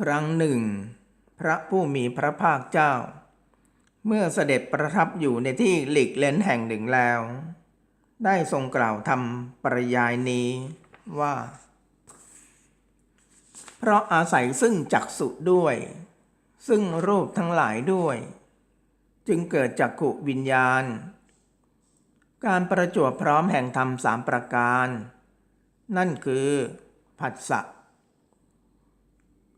ครั้งหนึ่ง พระผู้มีพระภาคเจ้า เมื่อเสด็จประทับอยู่ในที่หลีกเล้นแห่งหนึ่งแล้ว ได้ทรงกล่าวทำปริยายนี้ว่า เพราะอาศัยซึ่งจักสุด้วย ซึ่งรูปทั้งหลายด้วย จึงเกิดจักขุวิญญาณ การประจวบพร้อมแห่งธรรมสามประการ นั่นคือผัสสะ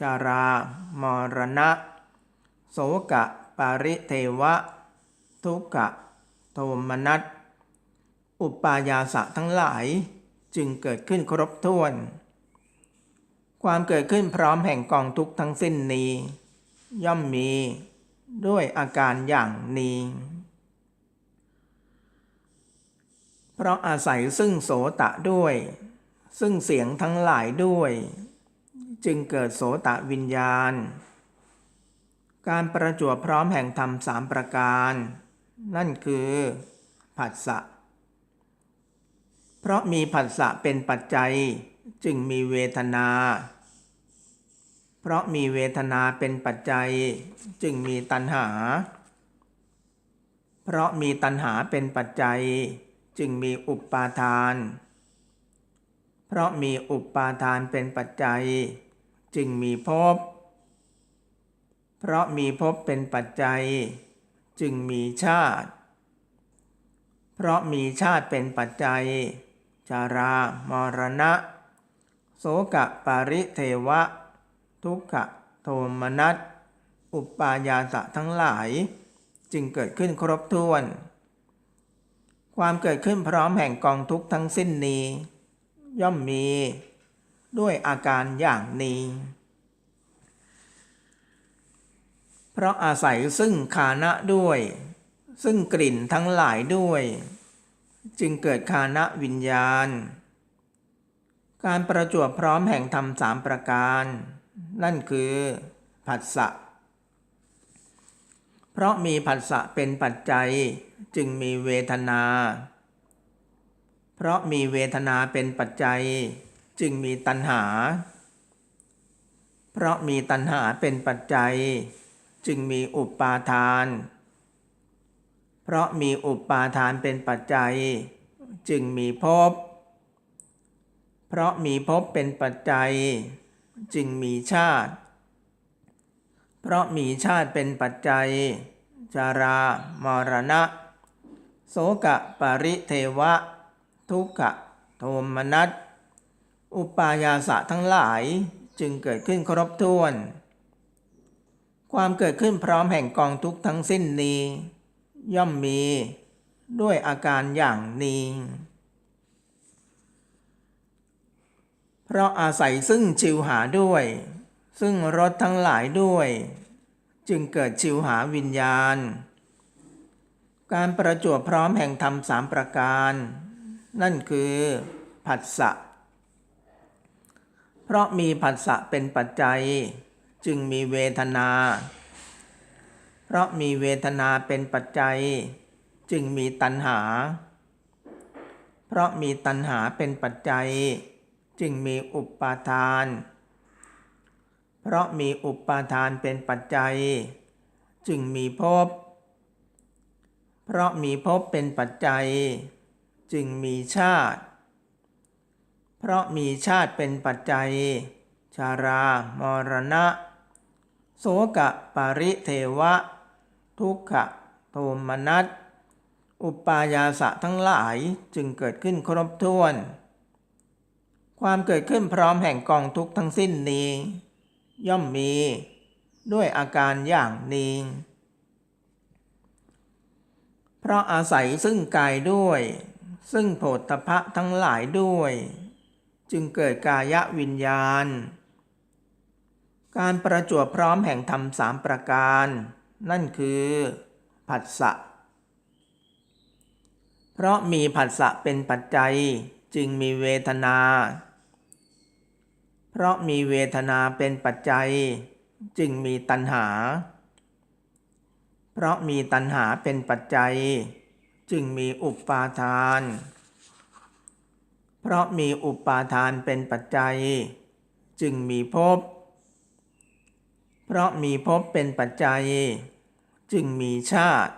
ชารามรณะ โสกะปาริเทวะ ทุกขะโทมนัสอุปายาสะทั้งหลายจึงเกิดขึ้นครบถ้วน ความเกิดขึ้นพร้อมแห่งกองทุกทั้งสิ้นนี้ ย่อมมีด้วยอาการอย่างนี้ เพราะอาศัยซึ่งโสตะด้วย ซึ่งเสียงทั้งหลายด้วย จึงเกิดโสตะวิญญาณ การประจวบพร้อมแห่งธรรมสามประการ นั่นคือผัสสะ เพราะมีผัสสะเป็นปัจจัยจึงมีเวทนา เพราะมีเวทนาเป็นปัจจัย จึงมีตัณหา เพราะมีตัณหาเป็นปัจจัย จึงมีอุปาทาน เพราะมีอุปาทานเป็นปัจจัย จึงมีภพ เพราะมีภพเป็นปัจจัย จึงมีชาติ เพราะมีชาติเป็นปัจจัย ชารามรณะ โสกะปาริเทวะ ทุกขะโทมนัส อุปายาสะทั้งหลาย จึงเกิดขึ้นครบถ้วน ความเกิดขึ้นพร้อมแห่งกองทุกทั้งสิ้นนี้ ย่อมมี ด้วยอาการอย่างนี้ เพราะอาศัยซึ่งคานะด้วย ซึ่งกลิ่นทั้งหลายด้วย จึงเกิดคานะวิญญาณ การประจวบพร้อมแห่งธรรมสามประการ นั่นคือผัสสะเพราะมีผัสสะเป็นปัจจัยจึงมีเวทนา เพราะมีเวทนาเป็นปัจจัย จึงมีตัณหา เพราะมีตัณหาเป็นปัจจัย จึงมีอุปาทาน เพราะมีอุปาทานเป็นปัจจัย จึงมีภพ เพราะมีภพเป็นปัจจัย จึงมีชาติ เพราะมีชาติเป็นปัจจัย จารามรณะ โสกะปาริเทวะ ทุกขะโทมนัส อุปายาสะทั้งหลายจึงเกิดขึ้นครบถ้วน ความเกิดขึ้นพร้อมแห่งกองทุกทั้งสิ้นนี้ ย่อมมีด้วยอาการอย่างนี้ เพราะอาศัยซึ่งชิวหาด้วย ซึ่งรสทั้งหลายด้วย จึงเกิดชิวหาวิญญาณ การประจวบพร้อมแห่งธรรมสามประการ นั่นคือ ผัสสะ เพราะมีผัสสะเป็นปัจจัย จึงมีเวทนา เพราะมีเวทนาเป็นปัจจัย จึงมีตัณหา เพราะมีตัณหาเป็นปัจจัย จึงมีอุปาทาน เพราะมีอุปาทานเป็นปัจจัย จึงมีภพ เพราะมีภพเป็นปัจจัย จึงมีชาติ เพราะมีชาติเป็นปัจจัย ชารามรณะ โสกะปาริเทวะ ทุกขะโทมนัส อุปายาสะทั้งหลายจึงเกิดขึ้นครบถ้วน ความเกิดขึ้นพร้อมแห่งกองทุกทั้งสิ้นนี้ ย่อมมี ด้วยอาการอย่างนี้เพราะอาศัยซึ่งกายด้วย ซึ่งโผฏฐพะทั้งหลายด้วย จึงเกิดกายวิญญาณ การประจวบพร้อมแห่งธรรมสามประการ นั่นคือผัสสะ เพราะมีผัสสะเป็นปัจจัยจึงมีเวทนา เพราะมีเวทนาเป็นปัจจัย จึงมีตัณหา เพราะมีตัณหาเป็นปัจจัย จึงมีอุปาทาน ราะมีอุปาทานเป็นปัจจัย จึงมีภพ เพราะมีภพเป็นปัจจัย จึงมีชาติ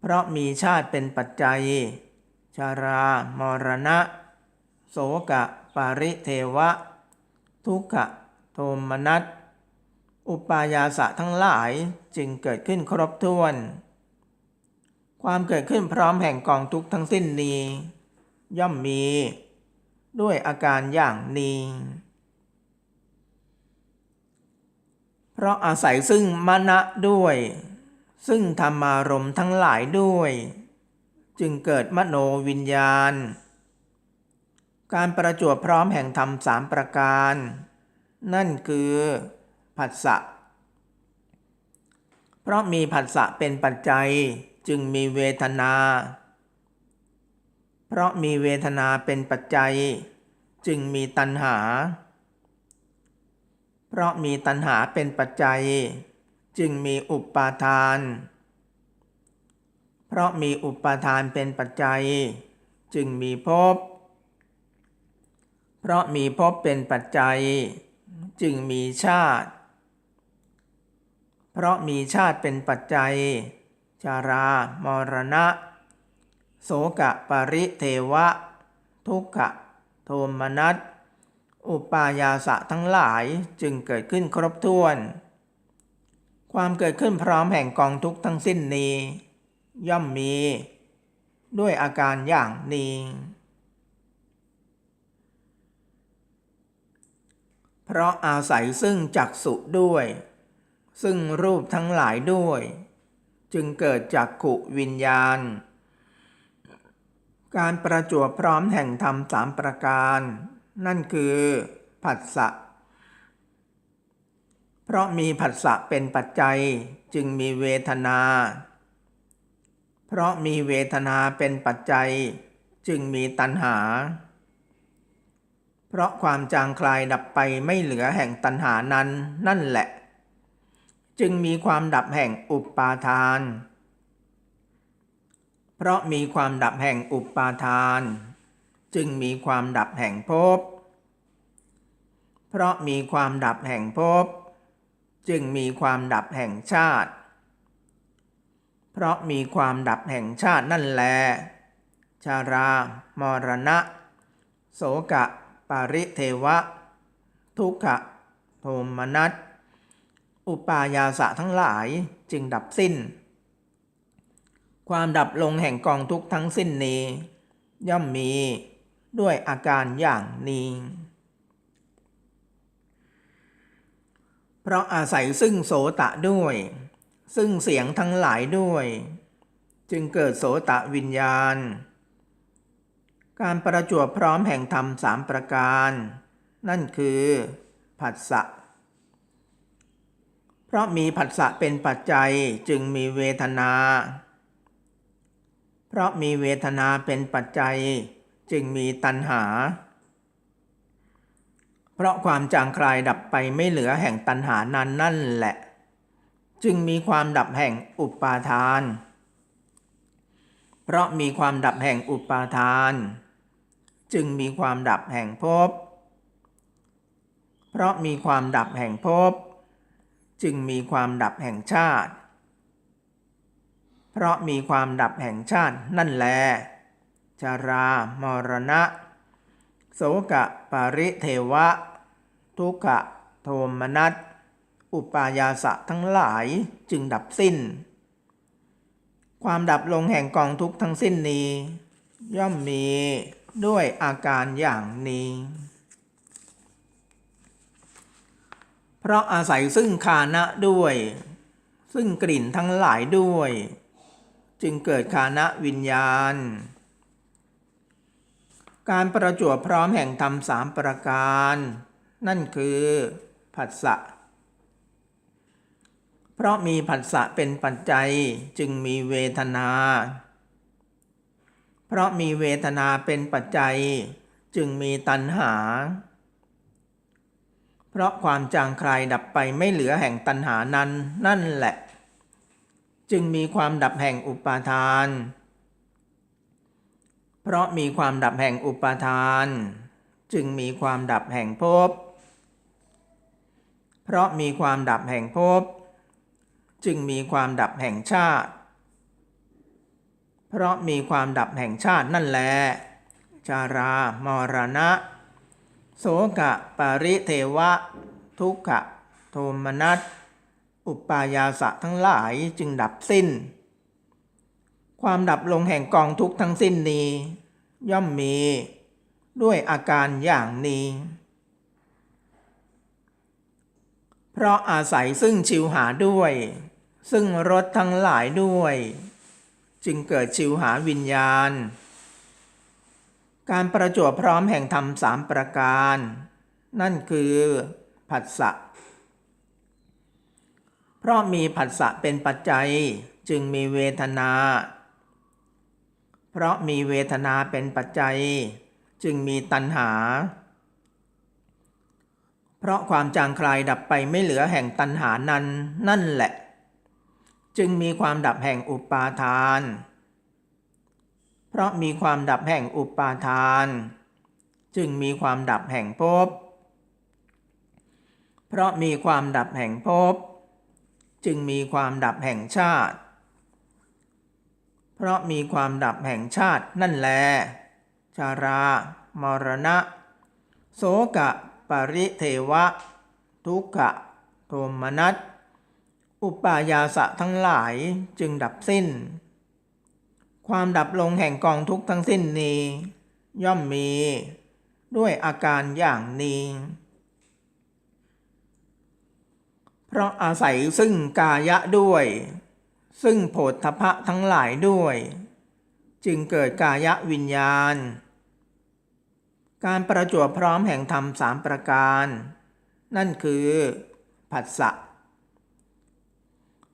เพราะมีชาติเป็นปัจจัย ชารามรณะ โสกะ ปาริเทวะ ทุกขะ โทมนัส อุปายาสะทั้งหลายจึงเกิดขึ้นครบถ้วน ความเกิดขึ้นพร้อมแห่งกองทุกทั้งสิ้นนี้ ย่อมมี ด้วยอาการอย่างนี้ เพราะอาศัยซึ่งมณะด้วย ซึ่งธรรมารมทั้งหลายด้วย จึงเกิดมโนวิญญาณ การประจวบพร้อมแห่งธรรมสามประการ นั่นคือผัสสะเพราะมีผัสสะเป็นปัจจัยจึงมีเวทนา เพราะมีเวทนาเป็นปัจจัย จึงมีตัณหา เพราะมีตัณหาเป็นปัจจัย จึงมีอุปาทาน เพราะมีอุปาทานเป็นปัจจัย จึงมีภพ เพราะมีภพเป็นปัจจัย จึงมีชาติ เพราะมีชาติเป็นปัจจัย ชารา มรณะ โสกะปริเทวะ ทุกขะโทมนัสอุปายาสะทั้งหลายจึงเกิดขึ้นครบถ้วน ความเกิดขึ้นพร้อมแห่งกองทุกทั้งสิ้นนี้ ย่อมมี ด้วยอาการอย่างนี้เพราะอาศัยซึ่งจักสุด้วย ซึ่งรูปทั้งหลายด้วย จึงเกิดจากขุวิญญาณ การประจวบพร้อมแห่งธรรมสามประการ นั่นคือผัสสะเพราะมีผัสสะเป็นปัจจัยจึงมีเวทนา เพราะมีเวทนาเป็นปัจจัย จึงมีตัณหา เพราะความจางคลายดับไปไม่เหลือแห่งตัณหานั้นนั่นแหละ จึงมีความดับแห่งอุปาทาน เพราะมีความดับแห่งอุปาทาน จึงมีความดับแห่งภพ เพราะมีความดับแห่งภพ จึงมีความดับแห่งชาติ เพราะมีความดับแห่งชาตินั่นแล ชารามรณะ โสกะ ปาริเทวะ ทุกขะโทมนัส อุปายาสะทั้งหลายจึงดับสิ้น ความดับลงแห่งกองทุกข์ทั้งสิ้นนี้ ย่อมมีด้วยอาการอย่างนี้ เพราะอาศัยซึ่งโสตะด้วย ซึ่งเสียงทั้งหลายด้วย จึงเกิดโสตะวิญญาณ การประจวบพร้อมแห่งธรรมสามประการ นั่นคือผัสสะเพราะมีผัสสะเป็นปัจจัยจึงมีเวทนา เพราะมีเวทนาเป็นปัจจัยจึงมีตัณหา เพราะความจางคลายดับไปไม่เหลือแห่งตัณหานั้นนั่นแหละ จึงมีความดับแห่งอุปาทาน เพราะมีความดับแห่งอุปาทาน จึงมีความดับแห่งภพ เพราะมีความดับแห่งภพ จึงมีความดับแห่งชาติ เพราะมีความดับแห่งชาตินั่นแล ชารามรณะ โสกะปาริเทวะ ทุกขะโทมนัส อุปายาสะทั้งหลายจึงดับสิ้น ความดับลงแห่งกองทุกทั้งสิ้นนี้ ย่อมมีด้วยอาการอย่างนี้ เพราะอาศัยซึ่งคานะด้วย ซึ่งกลิ่นทั้งหลายด้วย จึงเกิดคานะวิญญาณ การประจวบพร้อมแห่งธรรมสามประการ นั่นคือผัสสะ เพราะมีผัสสะเป็นปัจจัยจึงมีเวทนา เพราะมีเวทนาเป็นปัจจัยจึงมีตัณหา เพราะความจางคลายดับไปไม่เหลือแห่งตัณหานั้นนั่นแหละ จึงมีความดับแห่งอุปาทาน เพราะมีความดับแห่งอุปาทาน จึงมีความดับแห่งภพ เพราะมีความดับแห่งภพ จึงมีความดับแห่งชาติ เพราะมีความดับแห่งชาตินั่นแหละชารามรณะ โสกะปาริเทวะ ทุกขะ โทมนัส อุปายาสะทั้งหลายจึงดับสิ้น ความดับลงแห่งกองทุกทั้งสิ้นนี้ ย่อมมีด้วยอาการอย่างนี้ เพราะอาศัยซึ่งชิวหาด้วย ซึ่งรถทั้งหลายด้วย จึงเกิดชิวหาวิญญาณ การประจวบพร้อมแห่งธรรมสามประการ นั่นคือ ผัสสะ เพราะมีผัสสะเป็นปัจจัยจึงมีเวทนา เพราะมีเวทนาเป็นปัจจัย จึงมีตัณหา เพราะความจางคลายดับไปไม่เหลือแห่งตัณหานั้นนั่นแหละ จึงมีความดับแห่งอุปาทาน เพราะมีความดับแห่งอุปาทาน จึงมีความดับแห่งภพเพราะมีความดับแห่งภพ จึงมีความดับแห่งชาติ เพราะมีความดับแห่งชาตินั่นแล ชารามรณะ โสกะ ปริเทวะ ทุกขะโทมนัส อุปายาสะทั้งหลายจึงดับสิ้น ความดับลงแห่งกองทุกทั้งสิ้นนี้ ย่อมมี ด้วยอาการอย่างนี้ เพราะอาศัยซึ่งกายะด้วย ซึ่งโผฏฐพะทั้งหลายด้วย จึงเกิดกายะวิญญาณ การประจวบพร้อมแห่งธรรมสามประการ นั่นคือผัสสะ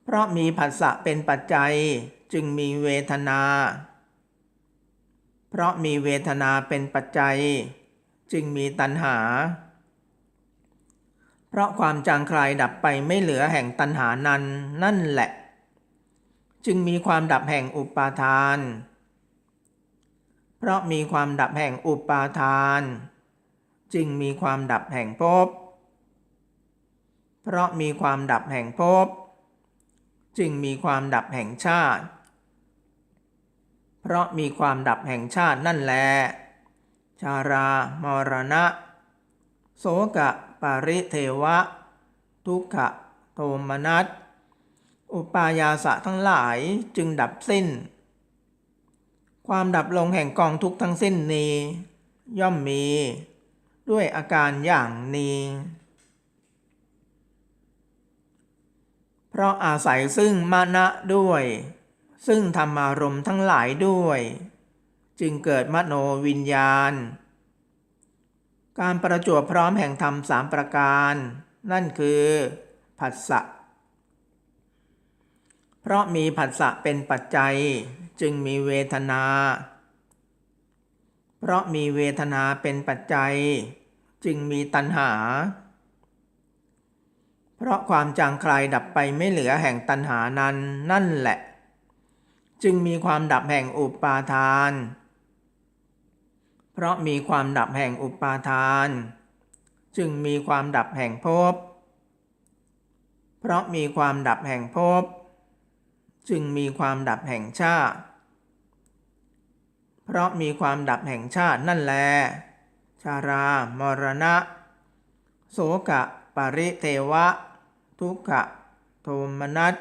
เพราะมีผัสสะเป็นปัจจัยจึงมีเวทนา เพราะมีเวทนาเป็นปัจจัย จึงมีตัณหา ราะความจางคลายดับไปไม่เหลือแห่งตัณหานั้นนั่นแหละ จึงมีความดับแห่งอุปาทาน เพราะมีความดับแห่งอุปาทาน จึงมีความดับแห่งภพเพราะมีความดับแห่งภพจึงมีความดับแห่งชาติ เพราะมีความดับแห่งชาตินั่นแล ชารา มรณะ โสกะ ปาริเทวะ ทุกขะโทมนัส อุปายาสะทั้งหลายจึงดับสิ้น ความดับลงแห่งกองทุกทั้งสิ้นนี้ ย่อมมี ด้วยอาการอย่างนี้ เพราะอาศัยซึ่งมานะด้วย ซึ่งธรรมารมณ์ทั้งหลายด้วย จึงเกิดมโนวิญญาณ การประจวบพร้อมแห่งธรรมสามประการ นั่นคือผัสสะ เพราะมีผัสสะเป็นปัจจัยจึงมีเวทนา เพราะมีเวทนาเป็นปัจจัย จึงมีตัณหา เพราะความจางคลายดับไปไม่เหลือแห่งตัณหานั้นนั่นแหละ จึงมีความดับแห่งอุปาทาน เพราะมีความดับแห่งอุปาทาน จึงมีความดับแห่งภพ เพราะมีความดับแห่งภพ จึงมีความดับแห่งชาติ เพราะมีความดับแห่งชาตินั่นแล ชารามรณะ โสกะ ปริเทวะ ทุกขะ โทมนัส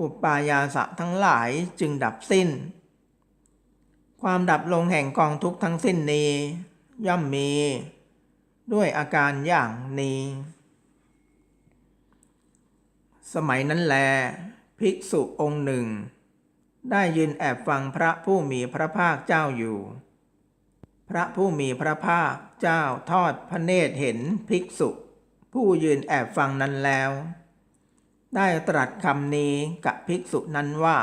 อุปายาสะทั้งหลายจึงดับสิ้น ความดับลงแห่งกองทุกข์ทั้งสิ้นนี้ ย่อมมี ด้วยอาการอย่างนี้ สมัยนั้นแล ภิกษุองค์หนึ่ง ได้ยืนแอบฟังพระผู้มีพระภาคเจ้าอยู่ พระผู้มีพระภาคเจ้าทอดพระเนตรเห็นภิกษุ ผู้ยืนแอบฟังนั้นแล้ว ได้ตรัสคำนี้กับภิกษุนั้นว่า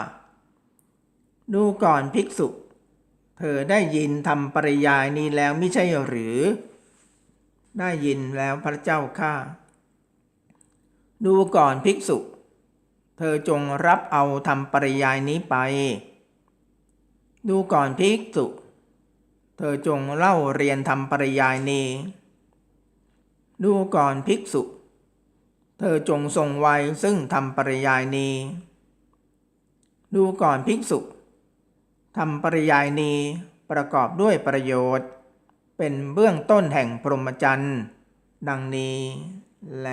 ดูก่อนภิกษุ เธอได้ยินทำปริยายนี้แล้วไม่ใช่หรือ ได้ยินแล้วพระเจ้าข้าดูก่อนภิกษุ เธอจงรับเอาทำปริยายนี้ไป ดูก่อนภิกษุ เธอจงเล่าเรียนทำปริยายนี้ ดูก่อนภิกษุ เธอจงทรงไว้ซึ่งทำปริยายนี้ ดูก่อนภิกษุ ทำปริยายนีประกอบด้วยประโยชน์ เป็นเบื้องต้นแห่งพรหมจรรย์ ดังนี้แล